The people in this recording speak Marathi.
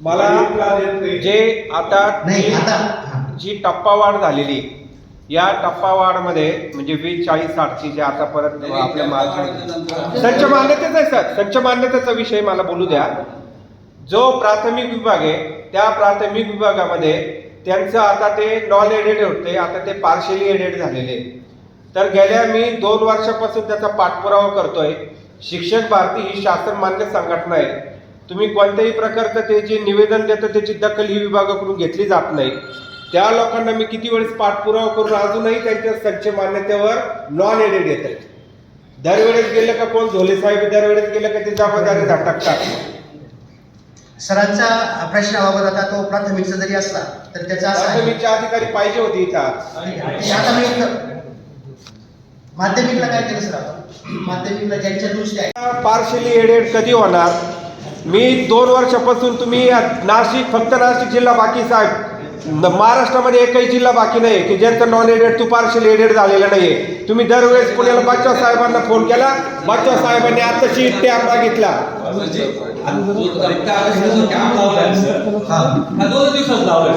मला जे आता नाही आता. जी टप्पावाढ झालेली या टप्पावाढमध्ये म्हणजे वीस चाळीस साठची जे आता परत आपल्या मार्च संच मान्यतेचा आहे सर. संच मान्यतेचा विषय मला बोलू द्या. जो प्राथमिक विभाग आहे त्या प्राथमिक विभागामध्ये त्यांचं आता ते नॉन एडेड होते आता ते पार्शली एडेड झालेले तर गेल्या मी दोन वर्षापासून त्याचा पाठपुरावा करतोय. शिक्षक भारती ही शासन मान्य संघटना आहे. तुम्ही कोणत्याही प्रकारचं ते जे निवेदन देतं त्याची दखल ही विभागाकडून घेतली जात नाही. त्या लोकांना मी किती वेळेस पाठपुरावा करून अजूनही त्यांच्या संच मान्यतेवर नॉन एडेड येत आहेत. दरवेळेस गेलं का कोण? झोले साहेब दरवेळेस गेलं का ते जबाबदारी टाकतात सरांचा प्रश्नाबाबत आता तो प्राथमिकचा जरी असला तर त्याचा असा आहे. प्राथमिकचे अधिकारी पाहिजे होते इथं माध्यमिकला काय केलं सर माध्यमिकला ज्यांच्या दृष्टी आहे. पार्शली एडेड कधी होणार? मी दोन वर्षापासून तुम्ही नाशिक फक्त नाशिक जिल्हा बाकी साहेब. महाराष्ट्रामध्ये एकही जिल्हा बाकी नाही की ज्यांचं नॉन एडेड तू पार्शल एडेड झालेलं नाही तुम्ही दरवेळेस पुण्याला बादशाह साहेबांना फोन केला बादशाह साहेबांनी आताशी टॅब मागितला दोन दिवसात